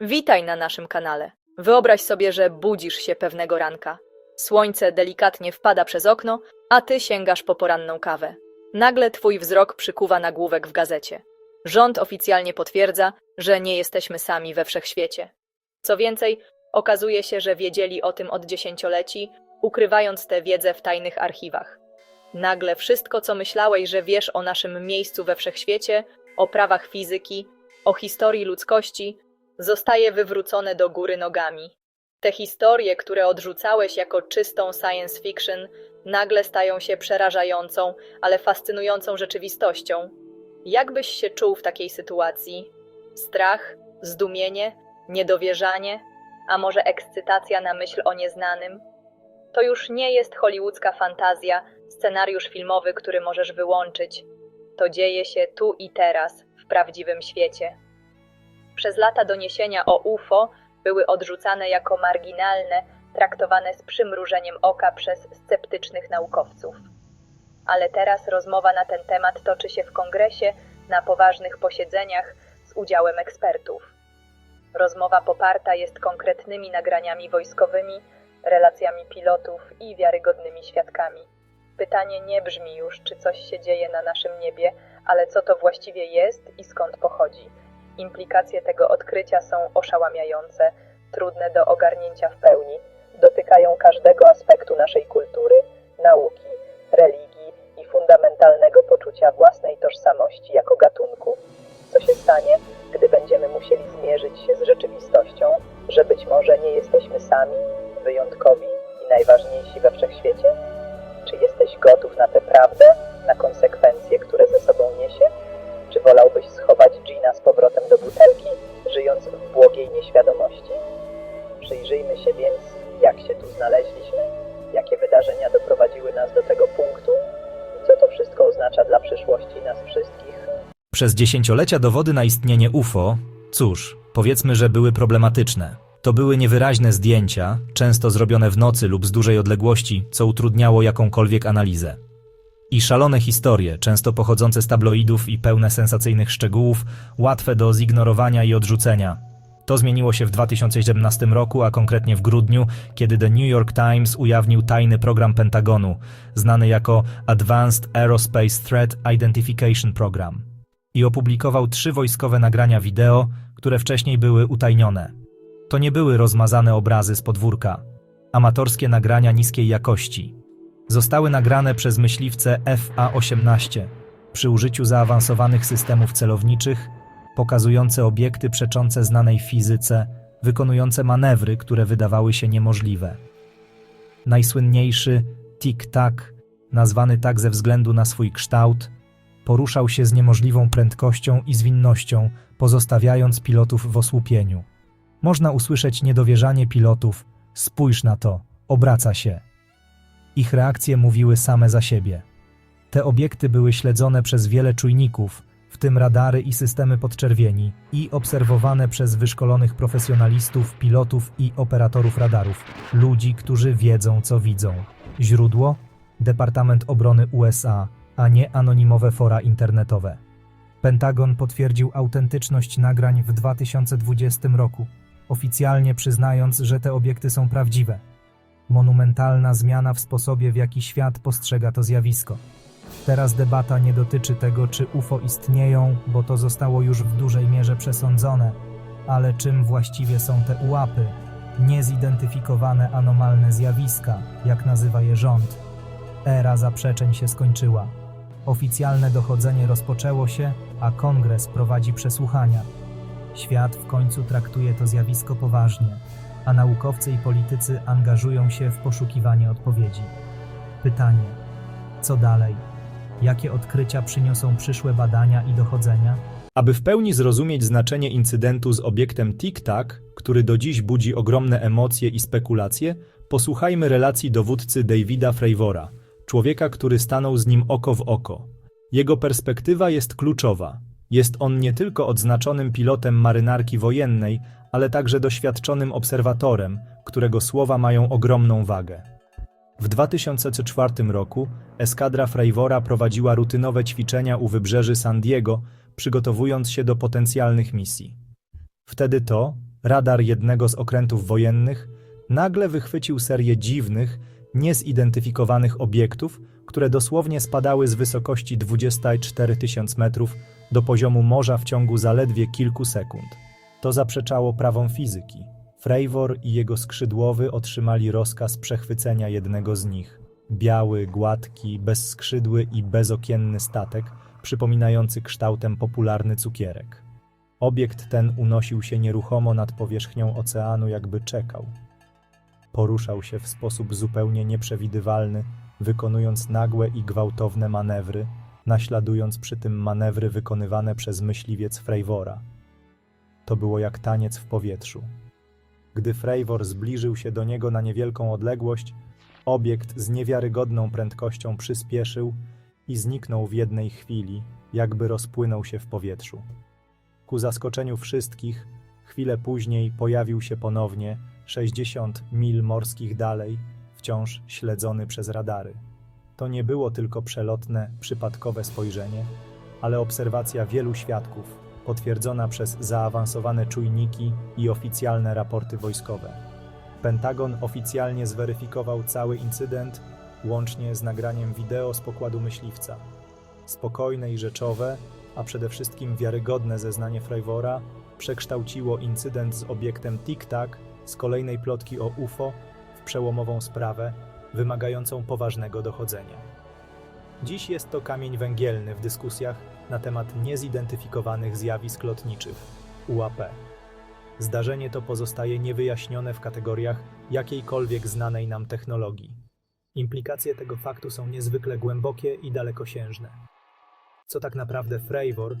Witaj na naszym kanale. Wyobraź sobie, że budzisz się pewnego ranka. Słońce delikatnie wpada przez okno, a ty sięgasz po poranną kawę. Nagle twój wzrok przykuwa nagłówek w gazecie. Rząd oficjalnie potwierdza, że nie jesteśmy sami we wszechświecie. Co więcej, okazuje się, że wiedzieli o tym od dziesięcioleci, ukrywając tę wiedzę w tajnych archiwach. Nagle wszystko, co myślałeś, że wiesz o naszym miejscu we wszechświecie, o prawach fizyki, o historii ludzkości, zostaje wywrócone do góry nogami. Te historie, które odrzucałeś jako czystą science fiction, nagle stają się przerażającą, ale fascynującą rzeczywistością. Jak byś się czuł w takiej sytuacji? Strach, zdumienie, niedowierzanie, a może ekscytacja na myśl o nieznanym? To już nie jest hollywoodzka fantazja, scenariusz filmowy, który możesz wyłączyć. To dzieje się tu i teraz, w prawdziwym świecie. Przez lata doniesienia o UFO były odrzucane jako marginalne, traktowane z przymrużeniem oka przez sceptycznych naukowców. Ale teraz rozmowa na ten temat toczy się w kongresie na poważnych posiedzeniach z udziałem ekspertów. Rozmowa poparta jest konkretnymi nagraniami wojskowymi, relacjami pilotów i wiarygodnymi świadkami. Pytanie nie brzmi już, czy coś się dzieje na naszym niebie, ale co to właściwie jest i skąd pochodzi. Implikacje tego odkrycia są oszałamiające, trudne do ogarnięcia w pełni, dotykają każdego aspektu naszej kultury, nauki, religii i fundamentalnego poczucia własnej tożsamości jako gatunku. Co się stanie, gdy będziemy musieli zmierzyć się z rzeczywistością, że być może nie jesteśmy sami, wyjątkowi i najważniejsi we wszechświecie? Czy jesteś gotów na tę prawdę, na konsekwencje, które ze sobą niesie? Gina z powrotem do butelki, żyjąc w błogiej nieświadomości? Przyjrzyjmy się więc, jak się tu znaleźliśmy, jakie wydarzenia doprowadziły nas do tego punktu i co to wszystko oznacza dla przyszłości nas wszystkich. Przez dziesięciolecia dowody na istnienie UFO, cóż, powiedzmy, że były problematyczne. To były niewyraźne zdjęcia, często zrobione w nocy lub z dużej odległości, co utrudniało jakąkolwiek analizę. I szalone historie, często pochodzące z tabloidów i pełne sensacyjnych szczegółów, łatwe do zignorowania i odrzucenia. To zmieniło się w 2017 roku, a konkretnie w grudniu, kiedy The New York Times ujawnił tajny program Pentagonu, znany jako Advanced Aerospace Threat Identification Program i opublikował trzy wojskowe nagrania wideo, które wcześniej były utajnione. To nie były rozmazane obrazy z podwórka, amatorskie nagrania niskiej jakości. Zostały nagrane przez myśliwce FA-18 przy użyciu zaawansowanych systemów celowniczych, pokazujące obiekty przeczące znanej fizyce, wykonujące manewry, które wydawały się niemożliwe. Najsłynniejszy Tic-Tac, nazwany tak ze względu na swój kształt, poruszał się z niemożliwą prędkością i zwinnością, pozostawiając pilotów w osłupieniu. Można usłyszeć niedowierzanie pilotów: spójrz na to, obraca się. Ich reakcje mówiły same za siebie. Te obiekty były śledzone przez wiele czujników, w tym radary i systemy podczerwieni, i obserwowane przez wyszkolonych profesjonalistów, pilotów i operatorów radarów, ludzi, którzy wiedzą, co widzą. Źródło? Departament Obrony USA, a nie anonimowe fora internetowe. Pentagon potwierdził autentyczność nagrań w 2020 roku, oficjalnie przyznając, że te obiekty są prawdziwe. Monumentalna zmiana w sposobie, w jaki świat postrzega to zjawisko. Teraz debata nie dotyczy tego, czy UFO istnieją, bo to zostało już w dużej mierze przesądzone, ale czym właściwie są te ułapy, niezidentyfikowane anomalne zjawiska, jak nazywa je rząd. Era zaprzeczeń się skończyła. Oficjalne dochodzenie rozpoczęło się, a kongres prowadzi przesłuchania. Świat w końcu traktuje to zjawisko poważnie, a naukowcy i politycy angażują się w poszukiwanie odpowiedzi. Pytanie: co dalej? Jakie odkrycia przyniosą przyszłe badania i dochodzenia? Aby w pełni zrozumieć znaczenie incydentu z obiektem Tic-Tac, który do dziś budzi ogromne emocje i spekulacje, posłuchajmy relacji dowódcy Davida Fravora, człowieka, który stanął z nim oko w oko. Jego perspektywa jest kluczowa. Jest on nie tylko odznaczonym pilotem marynarki wojennej, ale także doświadczonym obserwatorem, którego słowa mają ogromną wagę. W 2004 roku eskadra Fravora prowadziła rutynowe ćwiczenia u wybrzeży San Diego, przygotowując się do potencjalnych misji. Wtedy to, radar jednego z okrętów wojennych nagle wychwycił serię dziwnych, niezidentyfikowanych obiektów, które dosłownie spadały z wysokości 24 tysiąc metrów do poziomu morza w ciągu zaledwie kilku sekund. To zaprzeczało prawom fizyki. Frejwor i jego skrzydłowy otrzymali rozkaz przechwycenia jednego z nich. Biały, gładki, bezskrzydły i bezokienny statek, przypominający kształtem popularny cukierek. Obiekt ten unosił się nieruchomo nad powierzchnią oceanu, jakby czekał. Poruszał się w sposób zupełnie nieprzewidywalny, wykonując nagłe i gwałtowne manewry, naśladując przy tym manewry wykonywane przez myśliwiec Frejwora. To było jak taniec w powietrzu. Gdy Frejwor zbliżył się do niego na niewielką odległość, obiekt z niewiarygodną prędkością przyspieszył i zniknął w jednej chwili, jakby rozpłynął się w powietrzu. Ku zaskoczeniu wszystkich, chwilę później pojawił się ponownie 60 mil morskich dalej, wciąż śledzony przez radary. To nie było tylko przelotne, przypadkowe spojrzenie, ale obserwacja wielu świadków, potwierdzona przez zaawansowane czujniki i oficjalne raporty wojskowe. Pentagon oficjalnie zweryfikował cały incydent, łącznie z nagraniem wideo z pokładu myśliwca. Spokojne i rzeczowe, a przede wszystkim wiarygodne zeznanie Frejwora przekształciło incydent z obiektem Tic-Tac z kolejnej plotki o UFO w przełomową sprawę, wymagającą poważnego dochodzenia. Dziś jest to kamień węgielny w dyskusjach na temat niezidentyfikowanych zjawisk lotniczych UAP. Zdarzenie to pozostaje niewyjaśnione w kategoriach jakiejkolwiek znanej nam technologii. Implikacje tego faktu są niezwykle głębokie i dalekosiężne. Co tak naprawdę Frejwor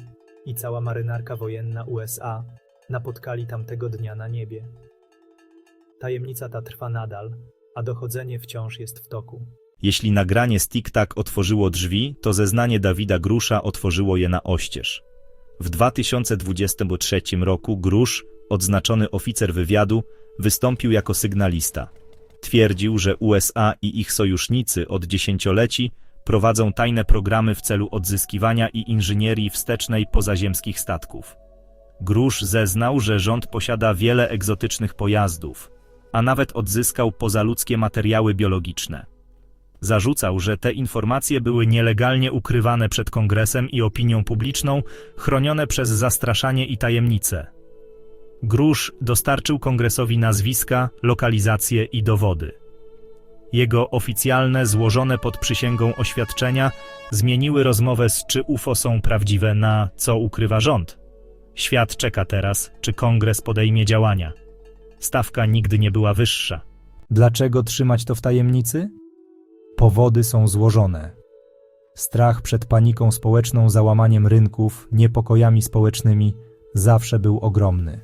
i cała marynarka wojenna USA napotkali tamtego dnia na niebie? Tajemnica ta trwa nadal, a dochodzenie wciąż jest w toku. Jeśli nagranie z TikTok otworzyło drzwi, to zeznanie Dawida Grusza otworzyło je na oścież. W 2023 roku Grusz, odznaczony oficer wywiadu, wystąpił jako sygnalista. Twierdził, że USA i ich sojusznicy od dziesięcioleci prowadzą tajne programy w celu odzyskiwania i inżynierii wstecznej pozaziemskich statków. Grusz zeznał, że rząd posiada wiele egzotycznych pojazdów, a nawet odzyskał pozaludzkie materiały biologiczne. Zarzucał, że te informacje były nielegalnie ukrywane przed kongresem i opinią publiczną, chronione przez zastraszanie i tajemnice. Grusz dostarczył kongresowi nazwiska, lokalizacje i dowody. Jego oficjalne, złożone pod przysięgą oświadczenia zmieniły rozmowę z czy UFO są prawdziwe na co ukrywa rząd. Świat czeka teraz, czy kongres podejmie działania. Stawka nigdy nie była wyższa. Dlaczego trzymać to w tajemnicy? Powody są złożone. Strach przed paniką społeczną, załamaniem rynków, niepokojami społecznymi zawsze był ogromny.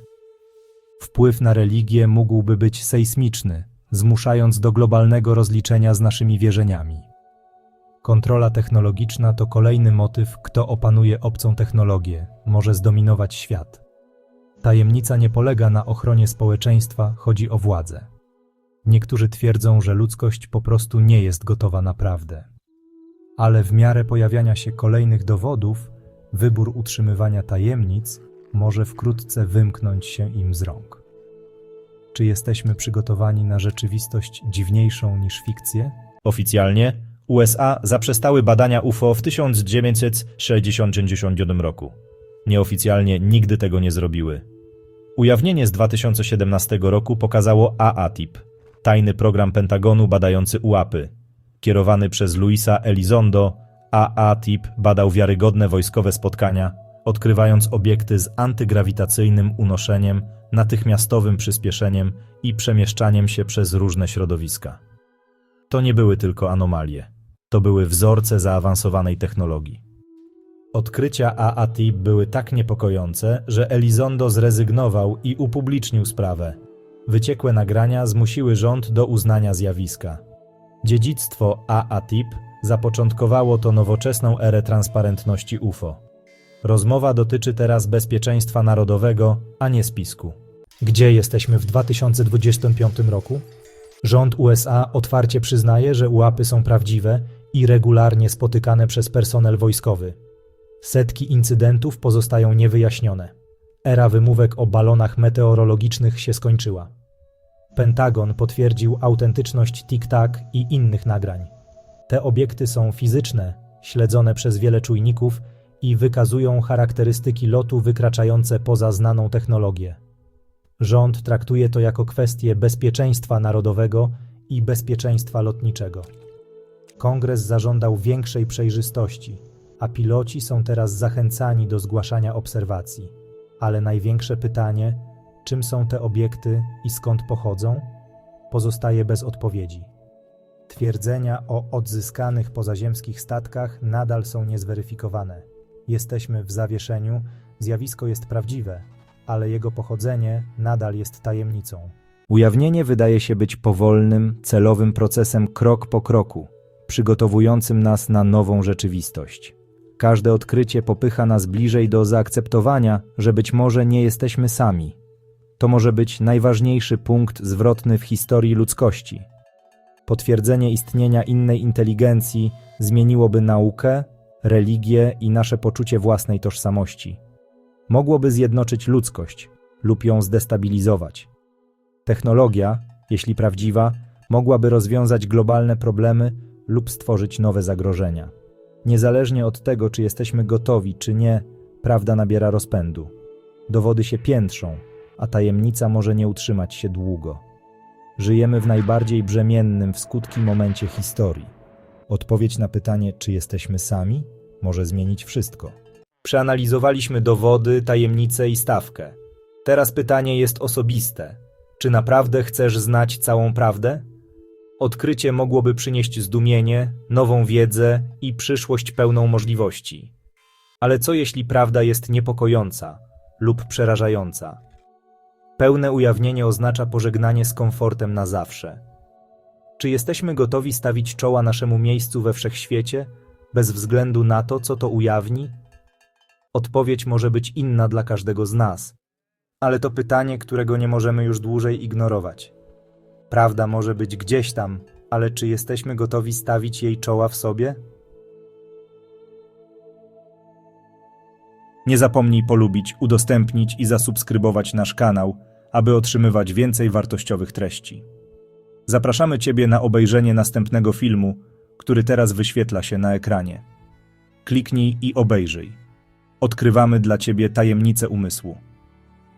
Wpływ na religię mógłby być sejsmiczny, zmuszając do globalnego rozliczenia z naszymi wierzeniami. Kontrola technologiczna to kolejny motyw, kto opanuje obcą technologię, może zdominować świat. Tajemnica nie polega na ochronie społeczeństwa, chodzi o władzę. Niektórzy twierdzą, że ludzkość po prostu nie jest gotowa na prawdę. Ale w miarę pojawiania się kolejnych dowodów, wybór utrzymywania tajemnic może wkrótce wymknąć się im z rąk. Czy jesteśmy przygotowani na rzeczywistość dziwniejszą niż fikcję? Oficjalnie USA zaprzestały badania UFO w 1967 roku. Nieoficjalnie nigdy tego nie zrobiły. Ujawnienie z 2017 roku pokazało AATIP, tajny program Pentagonu badający UAPy. Kierowany przez Luisa Elizondo, AATIP badał wiarygodne wojskowe spotkania, odkrywając obiekty z antygrawitacyjnym unoszeniem, natychmiastowym przyspieszeniem i przemieszczaniem się przez różne środowiska. To nie były tylko anomalie. To były wzorce zaawansowanej technologii. Odkrycia AATIP były tak niepokojące, że Elizondo zrezygnował i upublicznił sprawę. Wyciekłe nagrania zmusiły rząd do uznania zjawiska. Dziedzictwo AATIP zapoczątkowało to nowoczesną erę transparentności UFO. Rozmowa dotyczy teraz bezpieczeństwa narodowego, a nie spisku. Gdzie jesteśmy w 2025 roku? Rząd USA otwarcie przyznaje, że UAPy są prawdziwe i regularnie spotykane przez personel wojskowy. Setki incydentów pozostają niewyjaśnione. Era wymówek o balonach meteorologicznych się skończyła. Pentagon potwierdził autentyczność Tic-Tac i innych nagrań. Te obiekty są fizyczne, śledzone przez wiele czujników i wykazują charakterystyki lotu wykraczające poza znaną technologię. Rząd traktuje to jako kwestię bezpieczeństwa narodowego i bezpieczeństwa lotniczego. Kongres zażądał większej przejrzystości, a piloci są teraz zachęcani do zgłaszania obserwacji. Ale największe pytanie, czym są te obiekty i skąd pochodzą, pozostaje bez odpowiedzi. Twierdzenia o odzyskanych pozaziemskich statkach nadal są niezweryfikowane. Jesteśmy w zawieszeniu, zjawisko jest prawdziwe, ale jego pochodzenie nadal jest tajemnicą. Ujawnienie wydaje się być powolnym, celowym procesem krok po kroku, przygotowującym nas na nową rzeczywistość. Każde odkrycie popycha nas bliżej do zaakceptowania, że być może nie jesteśmy sami. To może być najważniejszy punkt zwrotny w historii ludzkości. Potwierdzenie istnienia innej inteligencji zmieniłoby naukę, religię i nasze poczucie własnej tożsamości. Mogłoby zjednoczyć ludzkość lub ją zdestabilizować. Technologia, jeśli prawdziwa, mogłaby rozwiązać globalne problemy lub stworzyć nowe zagrożenia. Niezależnie od tego, czy jesteśmy gotowi, czy nie, prawda nabiera rozpędu. Dowody się piętrzą, a tajemnica może nie utrzymać się długo. Żyjemy w najbardziej brzemiennym w skutki momencie historii. Odpowiedź na pytanie, czy jesteśmy sami, może zmienić wszystko. Przeanalizowaliśmy dowody, tajemnice i stawkę. Teraz pytanie jest osobiste. Czy naprawdę chcesz znać całą prawdę? Odkrycie mogłoby przynieść zdumienie, nową wiedzę i przyszłość pełną możliwości. Ale co jeśli prawda jest niepokojąca lub przerażająca? Pełne ujawnienie oznacza pożegnanie z komfortem na zawsze. Czy jesteśmy gotowi stawić czoła naszemu miejscu we wszechświecie, bez względu na to, co to ujawni? Odpowiedź może być inna dla każdego z nas, ale to pytanie, którego nie możemy już dłużej ignorować. Prawda może być gdzieś tam, ale czy jesteśmy gotowi stawić jej czoła w sobie? Nie zapomnij polubić, udostępnić i zasubskrybować nasz kanał, aby otrzymywać więcej wartościowych treści. Zapraszamy Ciebie na obejrzenie następnego filmu, który teraz wyświetla się na ekranie. Kliknij i obejrzyj. Odkrywamy dla Ciebie tajemnice umysłu.